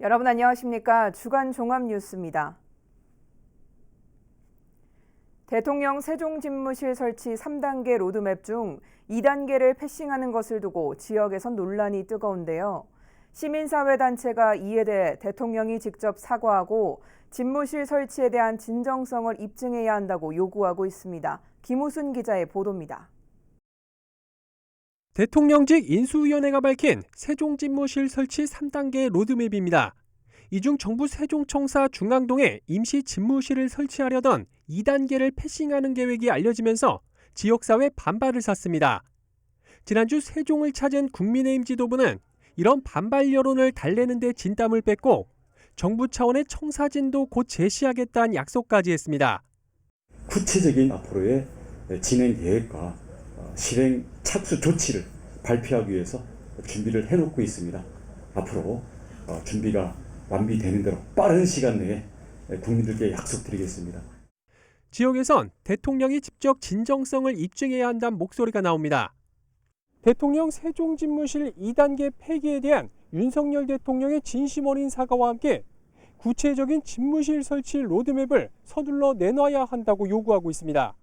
여러분 안녕하십니까? 주간 종합 뉴스입니다. 대통령 세종집무실 설치 3단계 로드맵 중 2단계를 패싱하는 것을 두고 지역에선 논란이 뜨거운데요. 시민사회단체가 이에 대해 대통령이 직접 사과하고 집무실 설치에 대한 진정성을 입증해야 한다고 요구하고 있습니다. 김우순 기자의 보도입니다. 대통령직 인수위원회가 밝힌 세종집무실 설치 3단계 로드맵입니다. 이 중 정부 세종청사 중앙동에 임시 집무실을 설치하려던 2단계를 패싱하는 계획이 알려지면서 지역사회 반발을 샀습니다. 지난주 세종을 찾은 국민의힘 지도부는 이런 반발 여론을 달래는 데 진땀을 뺐고 정부 차원의 청사진도 곧 제시하겠다는 약속까지 했습니다. 구체적인 앞으로의 진행 계획과 어, 실행 착수 조치를 발표하기 위해서 준비를 해놓고 있습니다. 앞으로 어, 준비가 완비되는 대로 빠른 시간 내에 국민들께 약속드리겠습니다. 지역에선 대통령이 직접 진정성을 입증해야 한다는 목소리가 나옵니다. 대통령 세종집무실 2단계 폐기에 대한 윤석열 대통령의 진심 어린 사과와 함께 구체적인 집무실 설치 로드맵을 서둘러 내놔야 한다고 요구하고 있습니다.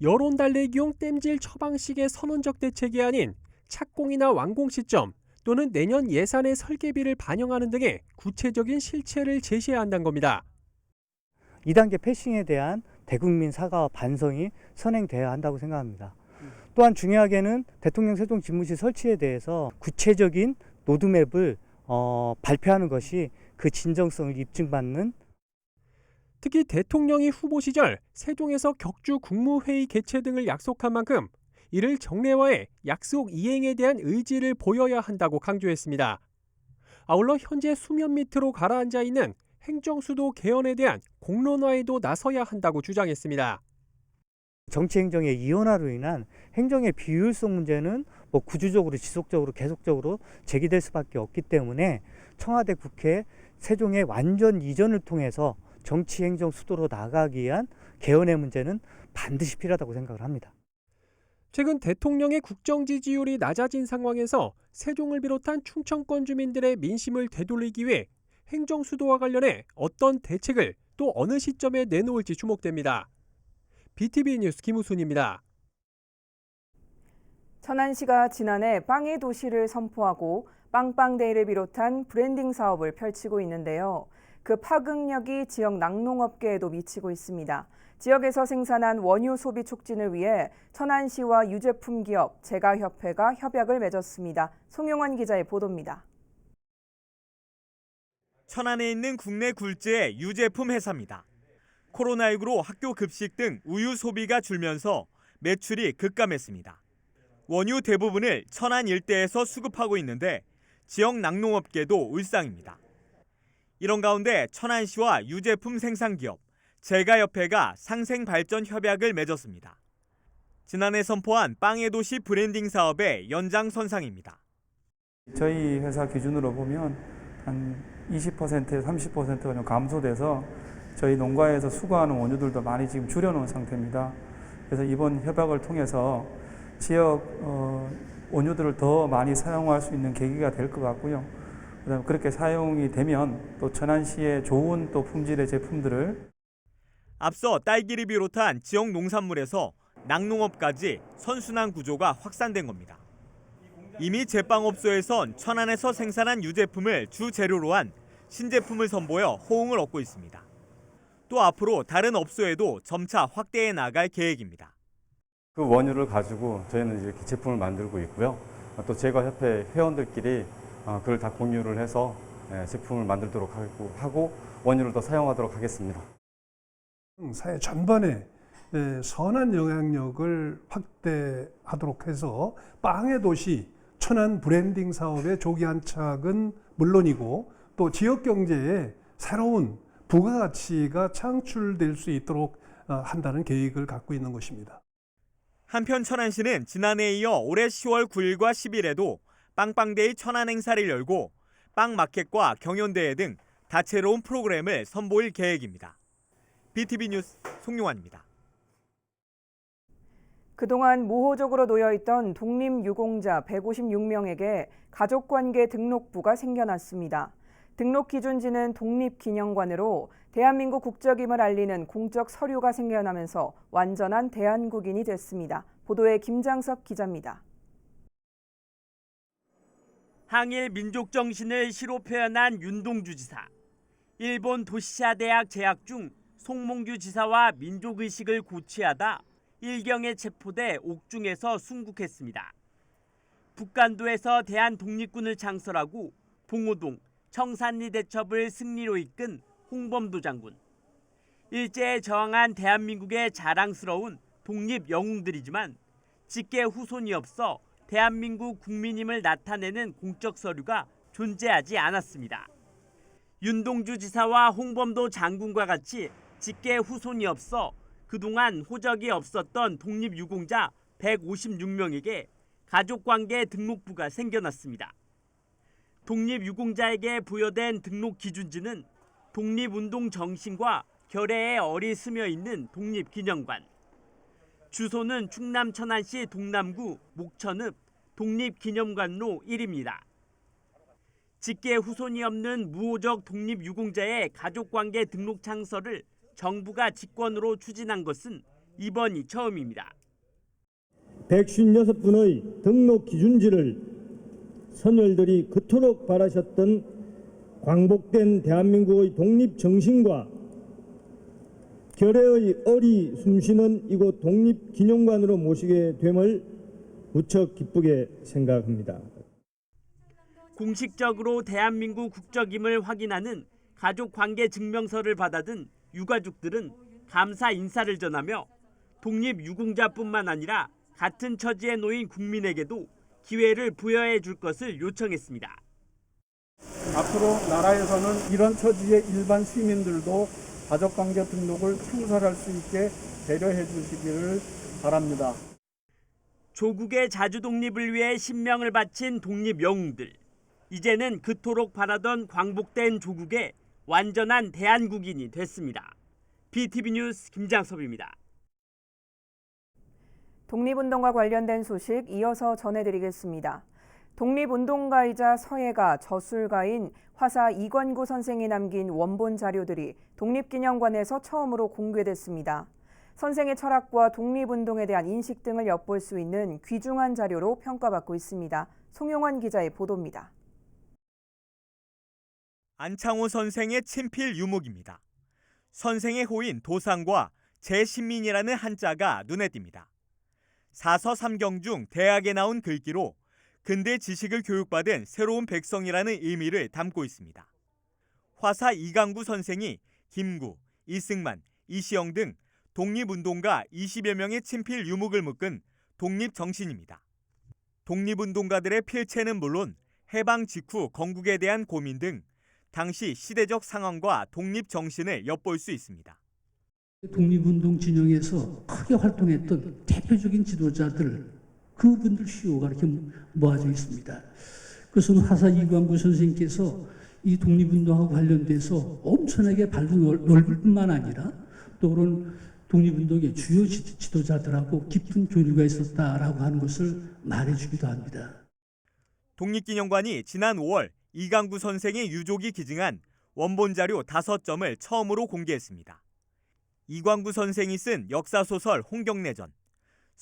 여론 달래기용 땜질 처방식의 선언적 대책이 아닌 착공이나 완공 시점 또는 내년 예산의 설계비를 반영하는 등의 구체적인 실체를 제시해야 한다는 겁니다. 2단계 패싱에 대한 대국민 사과와 반성이 선행돼야 한다고 생각합니다. 또한 중요하게는 대통령 세종 집무실 설치에 대해서 구체적인 로드맵을 어, 발표하는 것이 그 진정성을 입증받는 특히 대통령이 후보 시절 세종에서 격주 국무회의 개최 등을 약속한 만큼 이를 정례화해 약속 이행에 대한 의지를 보여야 한다고 강조했습니다. 아울러 현재 수면 밑으로 가라앉아 있는 행정수도 개헌에 대한 공론화에도 나서야 한다고 주장했습니다. 정치 행정의 이원화로 인한 행정의 비효율성 문제는 뭐 구주적으로 지속적으로 계속적으로 제기될 수밖에 없기 때문에 청와대 국회 세종의 완전 이전을 통해서 정치 행정 수도로 나가기 위한 개헌의 문제는 반드시 필요하다고 생각을 합니다. 최근 대통령의 국정 지지율이 낮아진 상황에서 세종을 비롯한 충청권 주민들의 민심을 되돌리기 위해 행정 수도와 관련해 어떤 대책을 또 어느 시점에 내놓을지 주목됩니다. BTV 뉴스 김우순입니다. 천안시가 지난해 빵의 도시를 선포하고 빵빵데이를 비롯한 브랜딩 사업을 펼치고 있는데요. 그 파급력이 지역 낙농업계에도 미치고 있습니다. 지역에서 생산한 원유 소비 촉진을 위해 천안시와 유제품 기업 제가협회가 협약을 맺었습니다. 송용환 기자의 보도입니다. 천안에 있는 국내 굴지의 유제품 회사입니다. 코로나19로 학교 급식 등 우유 소비가 줄면서 매출이 급감했습니다. 원유 대부분을 천안 일대에서 수급하고 있는데 지역 낙농업계도 울상입니다. 이런 가운데 천안시와 유제품 생산기업 제가협회가 상생발전 협약을 맺었습니다. 지난해 선포한 빵의 도시 브랜딩 사업의 연장선상입니다. 저희 회사 기준으로 보면 한 20%에서 30%가 좀 감소돼서 저희 농가에서 수거하는 원유들도 많이 지금 줄여놓은 상태입니다. 그래서 이번 협약을 통해서 지역 어, 원유들을 더 많이 사용할 수 있는 계기가 될 것 같고요. 그다음에 그렇게 사용이 되면 또 천안시의 좋은 또 품질의 제품들을 앞서 딸기를 비롯한 지역 농산물에서 낙농업까지 선순환 구조가 확산된 겁니다. 이미 제빵업소에선 천안에서 생산한 유제품을 주 재료로 한 신제품을 선보여 호응을 얻고 있습니다. 또 앞으로 다른 업소에도 점차 확대해 나갈 계획입니다. 그 원유를 가지고 저희는 이렇게 제품을 만들고 있고요. 또 제과협회 회원들끼리 어, 그걸 다 공유를 해서 예, 제품을 만들도록 하고, 하고 원유를 더 사용하도록 하겠습니다. 사회 전반에 에, 선한 영향력을 확대하도록 해서 빵의 도시 천안 브랜딩 사업의 조기 안착은 물론이고 또 지역 경제에 새로운 부가가치가 창출될 수 있도록 어, 한다는 계획을 갖고 있는 것입니다. 한편 천안시는 지난해에 이어 올해 10월 9일과 10일에도 빵빵데이 천안 행사를 열고 빵 마켓과 경연대회 등 다채로운 프로그램을 선보일 계획입니다. BTV 뉴스 송용환입니다. 그동안 모호적으로 놓여있던 독립유공자 156명에게 가족관계 등록부가 생겨났습니다. 등록 기준지는 독립기념관으로 대한민국 국적임을 알리는 공적 서류가 생겨나면서 완전한 대한국인이 됐습니다. 보도에 김장석 기자입니다. 항일 민족 정신을 시로 표현한 윤동주 지사. 일본 도시샤 대학 재학 중 송몽규 지사와 민족 의식을 고취하다 일경에 체포돼 옥중에서 순국했습니다. 북간도에서 대한 독립군을 창설하고 봉오동, 청산리 대첩을 승리로 이끈 홍범도 장군. 일제에 저항한 대한민국의 자랑스러운 독립 영웅들이지만 직계 후손이 없어 대한민국 국민임을 나타내는 공적 서류가 존재하지 않았습니다. 윤동주 지사와 홍범도 장군과 같이 직계 후손이 없어 그동안 호적이 없었던 독립유공자 156명에게 가족관계 등록부가 생겨났습니다. 독립유공자에게 부여된 등록 기준지는 독립운동 정신과 결의에 어리 스며 있는 독립기념관. 주소는 충남 천안시 동남구 목천읍 독립기념관로 1입니다. 직계 후손이 없는 무호적 독립유공자의 가족관계 등록 창설을 정부가 직권으로 추진한 것은 이번이 처음입니다. 156분의 등록 기준지를 선열들이 그토록 바라셨던 광복된 대한민국의 독립 정신과 결의의 어리 숨쉬는 이곳 독립기념관으로 모시게 됨을 무척 기쁘게 생각합니다. 공식적으로 대한민국 국적임을 확인하는 가족 관계 증명서를 받아든 유가족들은 감사 인사를 전하며 독립 유공자뿐만 아니라 같은 처지에 놓인 국민에게도 기회를 부여해 줄 것을 요청했습니다. 앞으로 나라에서는 이런 처지의 일반 시민들도 가족관계 등록을 창설할 수 있게 배려해 주시기를 바랍니다. 조국의 자주 독립을 위해 신명을 바친 독립 영웅들. 이제는 그토록 바라던 광복된 조국의 완전한 대한국인이 됐습니다. BTV 뉴스 김장섭입니다. 독립운동과 관련된 소식 이어서 전해드리겠습니다. 독립운동가이자 서예가 저술가인 화사 이관구 선생이 남긴 원본 자료들이 독립기념관에서 처음으로 공개됐습니다. 선생의 철학과 독립운동에 대한 인식 등을 엿볼 수 있는 귀중한 자료로 평가받고 있습니다. 송용환 기자의 보도입니다. 안창호 선생의 친필 유목입니다. 선생의 호인 도상과 제신민이라는 한자가 눈에 띕니다. 사서 삼경 중 대학에 나온 글귀로 근대 지식을 교육받은 새로운 백성이라는 의미를 담고 있습니다. 화사 이강구 선생이 김구, 이승만, 이시영 등 독립운동가 20여 명의 친필 유목을 묶은 독립정신입니다. 독립운동가들의 필체는 물론 해방 직후 건국에 대한 고민 등 당시 시대적 상황과 독립정신을 엿볼 수 있습니다. 독립운동 진영에서 크게 활동했던 대표적인 지도자들 그분들 수요가 이렇게 모아져 있습니다. 그것은 화사 이광구 선생님께서 이 독립운동하고 관련돼서 엄청나게 밝은 넓을 뿐만 아니라 또 그런 독립운동의 주요 지도자들하고 깊은 교류가 있었다라고 하는 것을 말해주기도 합니다. 독립기념관이 지난 5월 이강구 선생의 유족이 기증한 원본 자료 5점을 처음으로 공개했습니다. 이광구 선생이 쓴 역사소설 홍경래전,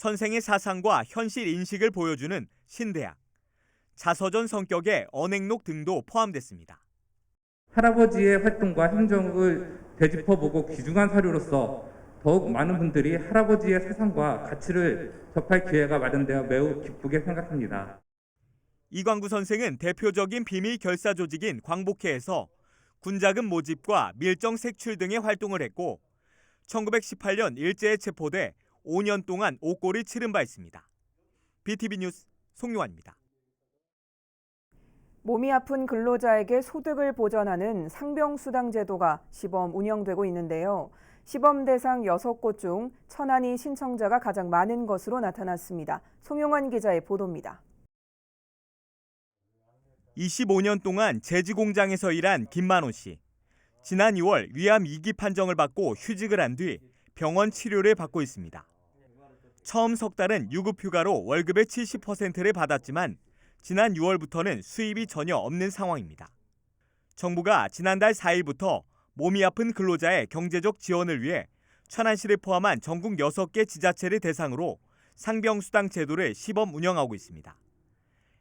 선생의 사상과 현실 인식을 보여주는 신대학, 자서전 성격의 언행록 등도 포함됐습니다. 할아버지의 활동과 행정을 되짚어보고 귀중한 사료로서 더욱 많은 분들이 할아버지의 사상과 가치를 접할 기회가 마련되어 매우 기쁘게 생각합니다. 이광구 선생은 대표적인 비밀 결사 조직인 광복회에서 군자금 모집과 밀정 색출 등의 활동을 했고 1918년 일제에 체포돼 5년 동안 옥고를 치른 바 있습니다. BTV 뉴스 송용환입니다. 몸이 아픈 근로자에게 소득을 보전하는 상병수당 제도가 시범 운영되고 있는데요. 시범 대상 6곳 중 천안이 신청자가 가장 많은 것으로 나타났습니다. 송용환 기자의 보도입니다. 25년 동안 제지 공장에서 일한 김만호 씨. 지난 2월 위암 2기 판정을 받고 휴직을 한 뒤 병원 치료를 받고 있습니다. 처음 석 달은 유급 휴가로 월급의 70%를 받았지만 지난 6월부터는 수입이 전혀 없는 상황입니다. 정부가 지난달 4일부터 몸이 아픈 근로자의 경제적 지원을 위해 천안시를 포함한 전국 6개 지자체를 대상으로 상병수당 제도를 시범 운영하고 있습니다.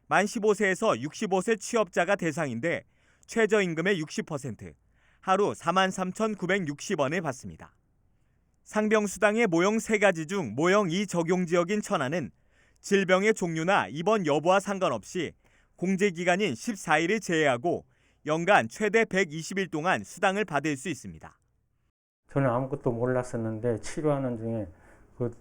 만 15세에서 65세 취업자가 대상인데 최저임금의 60%, 하루 43,960원을 받습니다. 상병수당의 모형 3가지 중 모형 2 적용 지역인 천안은 질병의 종류나 입원 여부와 상관없이 공제기간인 14일을 제외하고 연간 최대 120일 동안 수당을 받을 수 있습니다. 저는 아무것도 몰랐었는데 치료하는 중에 그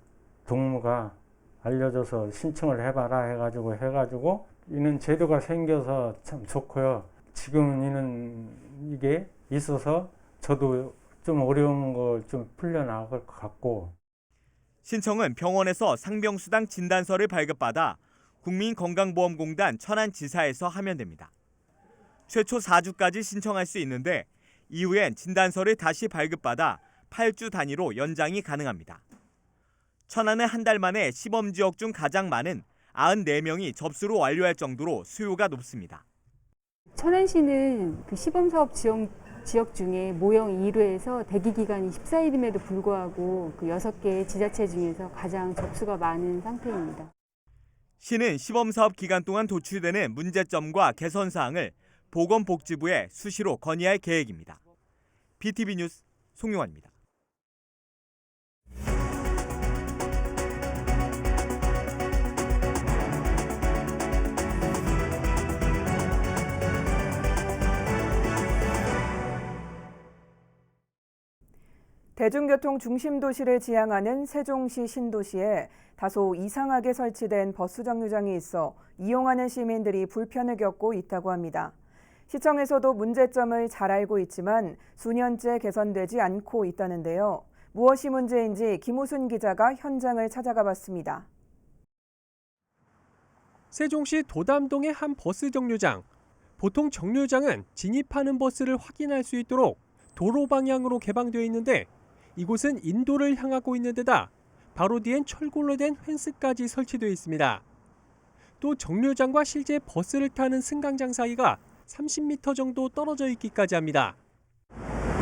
동무가 알려줘서 신청을 해봐라 해가지고 해가지고 이는 제도가 생겨서 참 좋고요. 지금은 이는 이게 있어서 저도 좀 어려운 걸 좀 풀려나갈 것 같고 신청은 병원에서 상병수당 진단서를 발급받아 국민건강보험공단 천안지사에서 하면 됩니다. 최초 4주까지 신청할 수 있는데 이후엔 진단서를 다시 발급받아 8주 단위로 연장이 가능합니다. 천안은 한 달 만에 시범 지역 중 가장 많은 94명이 접수를 완료할 정도로 수요가 높습니다. 천안시는 그 시범 사업 지역, 지역 중에 모형 2루에서 대기 기간이 14일임에도 불구하고 그 6개 지자체 중에서 가장 접수가 많은 상태입니다. 시는 시범 사업 기간 동안 도출되는 문제점과 개선 사항을 보건복지부에 수시로 건의할 계획입니다. BTV 뉴스 송용환입니다. 대중교통 중심 도시를 지향하는 세종시 신도시에 다소 이상하게 설치된 버스 정류장이 있어 이용하는 시민들이 불편을 겪고 있다고 합니다. 시청에서도 문제점을 잘 알고 있지만 수년째 개선되지 않고 있다는데요. 무엇이 문제인지 김우순 기자가 현장을 찾아가 봤습니다. 세종시 도담동의 한 버스 정류장. 보통 정류장은 진입하는 버스를 확인할 수 있도록 도로 방향으로 개방되어 있는데 이곳은 인도를 향하고 있는 데다 바로 뒤엔 철골로 된 펜스까지 설치되어 있습니다. 또 정류장과 실제 버스를 타는 승강장 사이가 30m 정도 떨어져 있기까지 합니다.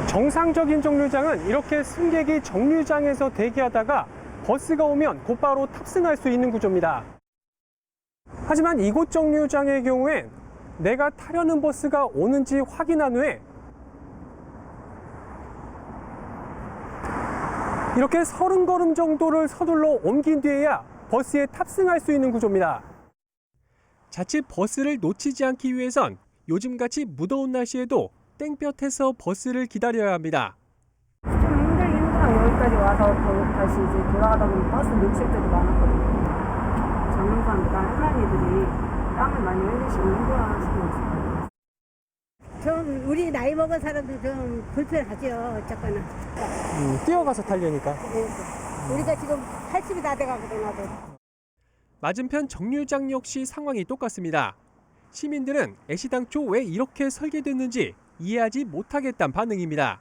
정상적인 정류장은 이렇게 승객이 정류장에서 대기하다가 버스가 오면 곧바로 탑승할 수 있는 구조입니다. 하지만 이곳 정류장의 경우엔 내가 타려는 버스가 오는지 확인한 후에 이렇게 서른 걸음 정도를 서둘러 옮긴 뒤에야 버스에 탑승할 수 있는 구조입니다. 자칫 버스를 놓치지 않기 위해선 요즘같이 무더운 날씨에도 땡볕에서 버스를 기다려야 합니다. 좀 힘들긴 힘들어 여기까지 와서 더 다시 이제 돌아가다 보면 버스 놓칠 때도 많았거든요. 젊은 사람들, 할머니들이 땀을 많이 흘리시고 힘들어하시는. 좀 우리 나이 먹은 사람들 좀 불편하죠. 어쨌거나. 뛰어가서 타려니까. 우리가 지금 80이 다 돼가거든 나도. 맞은편 정류장 역시 상황이 똑같습니다. 시민들은 애시당초 왜 이렇게 설계됐는지 이해하지 못하겠다는 반응입니다.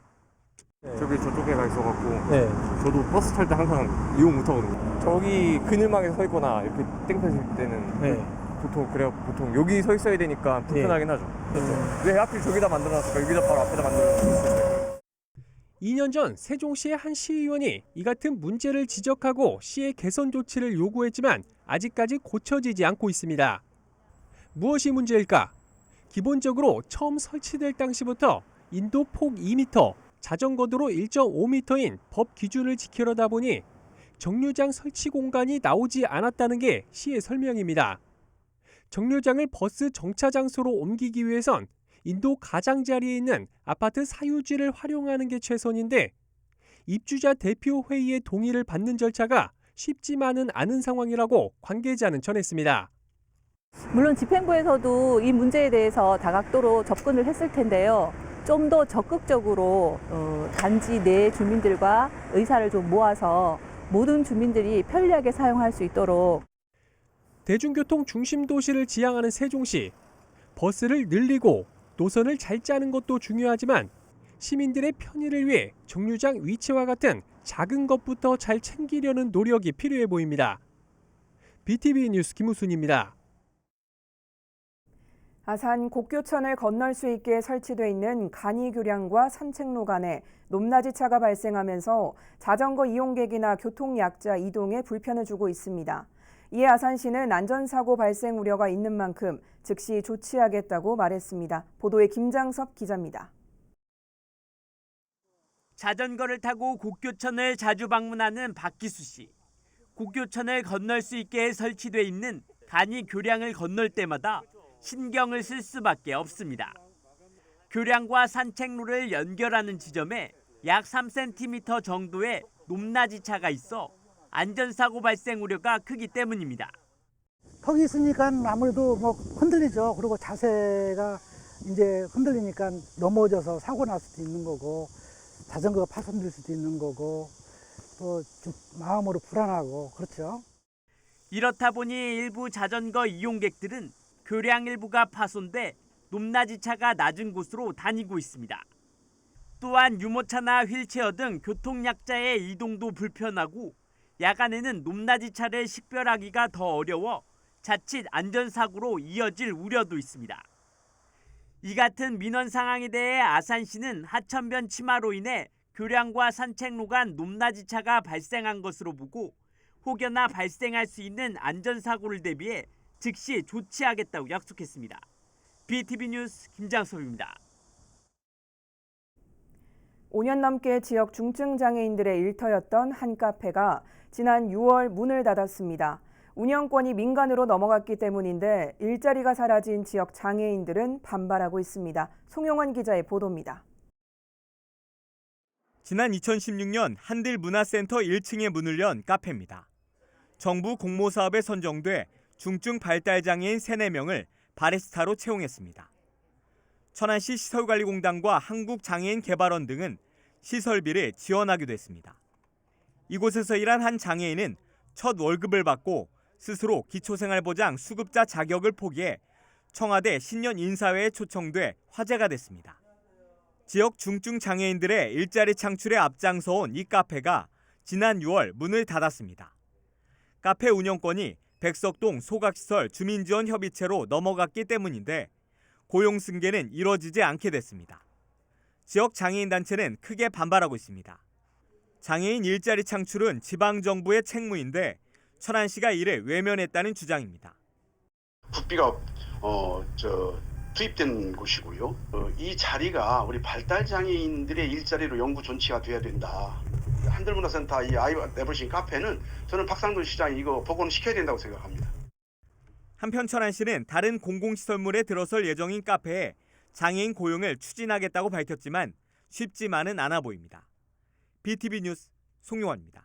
저기 저쪽에 가 있어갖고 네. 저도 버스 탈 때 항상 이용 못하거든요. 저기 그늘막에 서 있거나 이렇게 땡볕일 때는 네. 보통 그래요. 보통 여기 서 있어야 되니까 불편하긴 하죠. 왜 하필 저기다 만들어놨을까? 여기다 바로 앞에다 만들어놨을까? 2년 전 세종시의 한 시의원이 이 같은 문제를 지적하고 시의 개선 조치를 요구했지만 아직까지 고쳐지지 않고 있습니다. 무엇이 문제일까? 기본적으로 처음 설치될 당시부터 인도 폭 2m, 자전거 도로 1.5m인 법 기준을 지키려다 보니 정류장 설치 공간이 나오지 않았다는 게 시의 설명입니다. 정류장을 버스 정차 장소로 옮기기 위해선 인도 가장자리에 있는 아파트 사유지를 활용하는 게 최선인데 입주자 대표 회의의 동의를 받는 절차가 쉽지만은 않은 상황이라고 관계자는 전했습니다. 물론 집행부에서도 이 문제에 대해서 다각도로 접근을 했을 텐데요. 좀 더 적극적으로 어, 단지 내 주민들과 의사를 좀 모아서 모든 주민들이 편리하게 사용할 수 있도록 대중교통 중심 도시를 지향하는 세종시 버스를 늘리고 노선을 잘 짜는 것도 중요하지만 시민들의 편의를 위해 정류장 위치와 같은 작은 것부터 잘 챙기려는 노력이 필요해 보입니다. BTV 뉴스 김우순입니다. 아산 곡교천을 건널 수 있게 설치돼 있는 간이 교량과 산책로 간에 높낮이 차가 발생하면서 자전거 이용객이나 교통약자 이동에 불편을 주고 있습니다. 이에 아산시는 안전사고 발생 우려가 있는 만큼 즉시 조치하겠다고 말했습니다. 보도에 김장섭 기자입니다. 자전거를 타고 곡교천을 자주 방문하는 박기수 씨. 곡교천을 건널 수 있게 설치돼 있는 간이 교량을 건널 때마다 신경을 쓸 수밖에 없습니다. 교량과 산책로를 연결하는 지점에 약 3cm 정도의 높낮이 차가 있어 안전사고 발생 우려가 크기 때문입니다. 거기 있으니까 아무래도 뭐 흔들리죠. 그리고 자세가 이제 흔들리니까 넘어져서 사고 날 수도 있는 거고 자전거가 파손될 수도 있는 거고 또좀 마음으로 불안하고 그렇죠. 이렇다 보니 일부 자전거 이용객들은 교량 일부가 파손돼 높낮이 차가 낮은 곳으로 다니고 있습니다. 또한 유모차나 휠체어 등 교통약자의 이동도 불편하고 야간에는 높낮이 차를 식별하기가 더 어려워 자칫 안전사고로 이어질 우려도 있습니다. 이 같은 민원 상황에 대해 아산시는 하천변 침하로 인해 교량과 산책로 간 높낮이 차가 발생한 것으로 보고 혹여나 발생할 수 있는 안전사고를 대비해 즉시 조치하겠다고 약속했습니다. BTV 뉴스 김장섭입니다. 5년 넘게 지역 중증 장애인들의 일터였던 한 카페가 지난 6월 문을 닫았습니다. 운영권이 민간으로 넘어갔기 때문인데 일자리가 사라진 지역 장애인들은 반발하고 있습니다. 송영원 기자의 보도입니다. 지난 2016년 한들 문화센터 1층에 문을 연 카페입니다. 정부 공모 사업에 선정돼 중증 발달 장애인 3, 4명을 바리스타로 채용했습니다. 천안시 시설관리공단과 한국장애인 개발원 등은 시설비를 지원하기도 했습니다. 이곳에서 일한 한 장애인은 첫 월급을 받고 스스로 기초생활보장 수급자 자격을 포기해 청와대 신년 인사회에 초청돼 화제가 됐습니다. 지역 중증 장애인들의 일자리 창출에 앞장서온 이 카페가 지난 6월 문을 닫았습니다. 카페 운영권이 백석동 소각시설 주민지원 협의체로 넘어갔기 때문인데 고용 승계는 이뤄지지 않게 됐습니다. 지역 장애인 단체는 크게 반발하고 있습니다. 장애인 일자리 창출은 지방 정부의 책무인데 천안시가 이를 외면했다는 주장입니다. 국비가 어 저 투입된 곳이고요. 어, 이 자리가 우리 발달 장애인들의 일자리로 영구 존치가 돼야 된다. 한들문화센터 이 아이 내버리신 카페는 저는 박상돈 시장이 이거 복원을 시켜야 된다고 생각합니다. 한편 천안시는 다른 공공시설물에 들어설 예정인 카페에 장애인 고용을 추진하겠다고 밝혔지만 쉽지만은 않아 보입니다. BTV 뉴스 송용환입니다.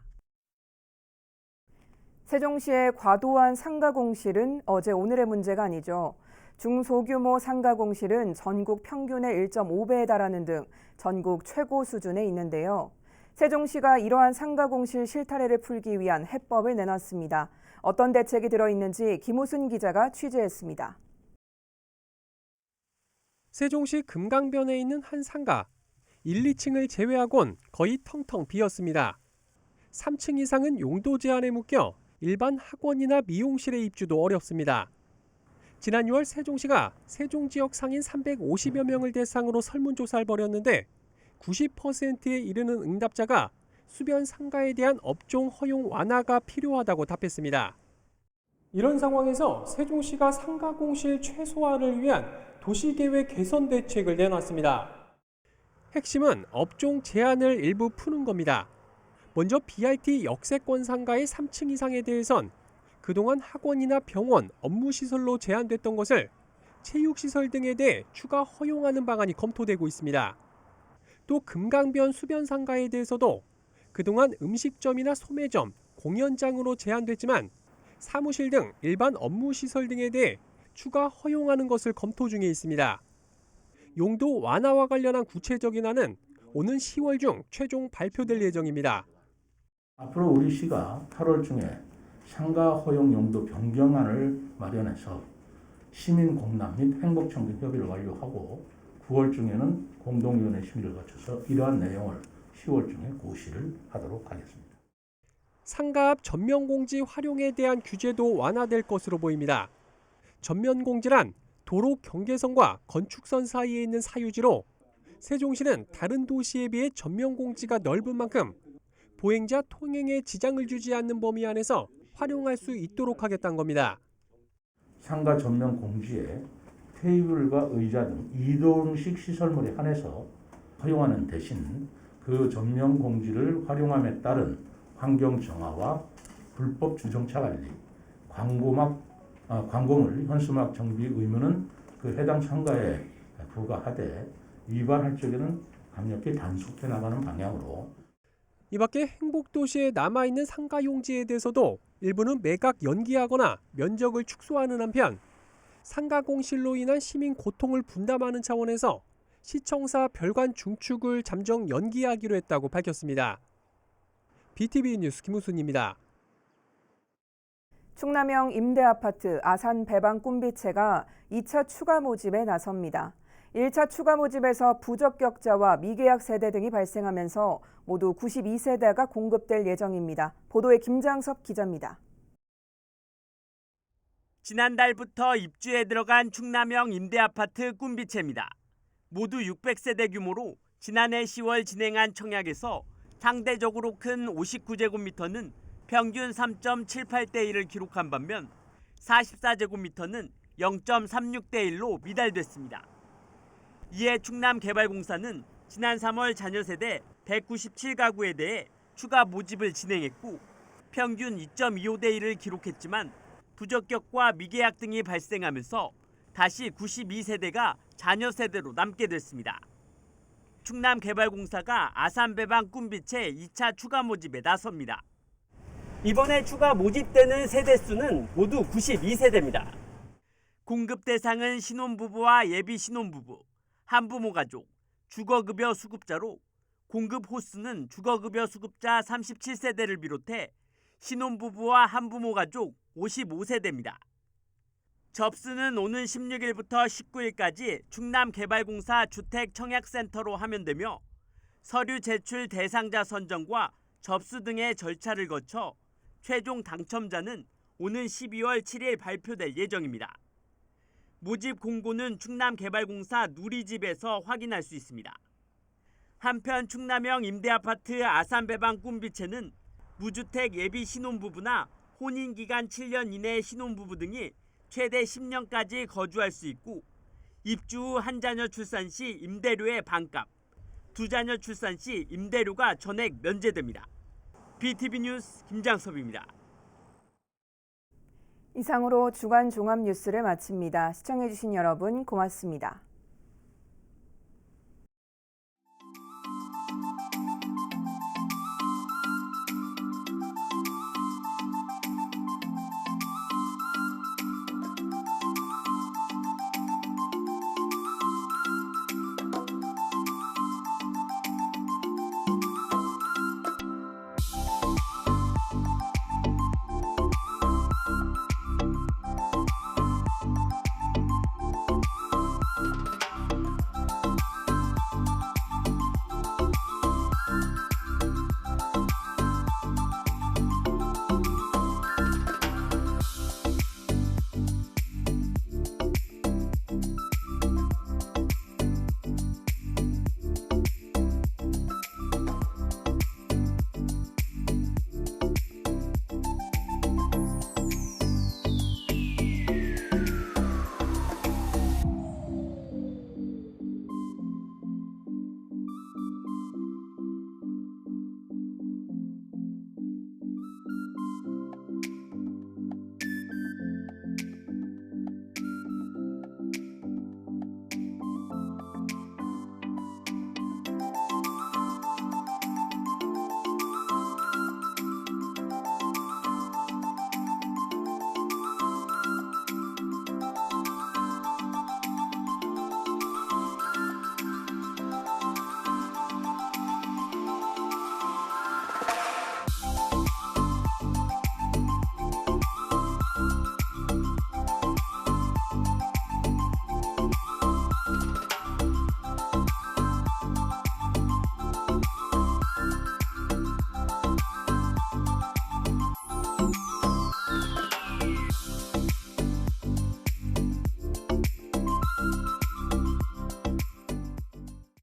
세종시의 과도한 상가 공실은 어제 오늘의 문제가 아니죠. 중소규모 상가 공실은 전국 평균의 1.5배에 달하는 등 전국 최고 수준에 있는데요. 세종시가 이러한 상가 공실 실타래를 풀기 위한 해법을 내놨습니다. 어떤 대책이 들어 있는지 김호순 기자가 취재했습니다. 세종시 금강변에 있는 한 상가. 1, 2층을 제외하곤 거의 텅텅 비었습니다. 3층 이상은 용도 제한에 묶여 일반 학원이나 미용실의 입주도 어렵습니다. 지난 6월 세종시가 세종 지역 상인 350여 명을 대상으로 설문조사를 벌였는데 90%에 이르는 응답자가 수변 상가에 대한 업종 허용 완화가 필요하다고 답했습니다. 이런 상황에서 세종시가 상가 공실 최소화를 위한 도시계획 개선 대책을 내놨습니다. 핵심은 업종 제한을 일부 푸는 겁니다. 먼저 BIT 역세권 상가의 3층 이상에 대해선 그동안 학원이나 병원, 업무시설로 제한됐던 것을 체육시설 등에 대해 추가 허용하는 방안이 검토되고 있습니다. 또 금강변 수변 상가에 대해서도 그동안 음식점이나 소매점, 공연장으로 제한됐지만 사무실 등 일반 업무시설 등에 대해 추가 허용하는 것을 검토 중에 있습니다. 용도 완화와 관련한 구체적인 안은 오는 10월 중 최종 발표될 예정입니다. 앞으로 우리 시가 8월 중에 상가 허용 용도 변경안을 마련해서 시민 공람 및 행복 청구 협의를 완료하고 9월 중에는 공동위원회 심의를 거쳐서 이러한 내용을 10월 중에 고시를 하도록 하겠습니다. 상가 앞 전면 공지 활용에 대한 규제도 완화될 것으로 보입니다. 전면 공지란 도로 경계선과 건축선 사이에 있는 사유지로 세종시는 다른 도시에 비해 전면 공지가 넓은 만큼 보행자 통행에 지장을 주지 않는 범위 안에서 활용할 수 있도록 하겠다는 겁니다. 상가 전면 공지에 테이블과 의자 등 이동식 시설물에 한해서 허용하는 대신 그 전면 공지를 활용함에 따른 환경 정화와 불법 주정차 관리, 광고막 아, 광고물 현수막 정비 의무는 그 해당 상가에 부과하되 위반할 적에는 강력히 단속해 나가는 방향으로 이 밖에 행복도시에 남아있는 상가 용지에 대해서도 일부는 매각 연기하거나 면적을 축소하는 한편 상가 공실로 인한 시민 고통을 분담하는 차원에서 시청사 별관 중축을 잠정 연기하기로 했다고 밝혔습니다. BTV 뉴스 김우순입니다. 충남형 임대아파트 아산 배방 꿈비채가 2차 추가 모집에 나섭니다. 1차 추가 모집에서 부적격자와 미계약 세대 등이 발생하면서 모두 92세대가 공급될 예정입니다. 보도에 김장섭 기자입니다. 지난달부터 입주에 들어간 충남형 임대아파트 꿈비채입니다. 모두 600세대 규모로 지난해 10월 진행한 청약에서 상대적으로 큰 59제곱미터는 평균 3.78대 1을 기록한 반면 44제곱미터는 0.36대 1로 미달됐습니다. 이에 충남개발공사는 지난 3월 자녀 세대 197가구에 대해 추가 모집을 진행했고 평균 2.25대 1을 기록했지만 부적격과 미계약 등이 발생하면서 다시 92세대가 자녀 세대로 남게 됐습니다. 충남개발공사가 아산배방 꿈빛의 2차 추가 모집에 나섭니다. 이번에 추가 모집되는 세대 수는 모두 92세대입니다. 공급 대상은 신혼부부와 예비 신혼부부, 한부모 가족, 주거급여 수급자로 공급 호수는 주거급여 수급자 37세대를 비롯해 신혼부부와 한부모 가족 55세대입니다. 접수는 오는 16일부터 19일까지 충남개발공사 주택청약센터로 하면 되며 서류 제출 대상자 선정과 접수 등의 절차를 거쳐 최종 당첨자는 오는 12월 7일 발표될 예정입니다. 모집 공고는 충남개발공사 누리집에서 확인할 수 있습니다. 한편 충남형 임대아파트 아산배방 꿈비채는 무주택 예비 신혼부부나 혼인기간 7년 이내의 신혼부부 등이 최대 10년까지 거주할 수 있고 입주 후 한 자녀 출산 시 임대료의 반값, 두 자녀 출산 시 임대료가 전액 면제됩니다. BTV 뉴스 김장섭입니다. 이상으로 주간 종합 뉴스를 마칩니다. 시청해주신 여러분 고맙습니다.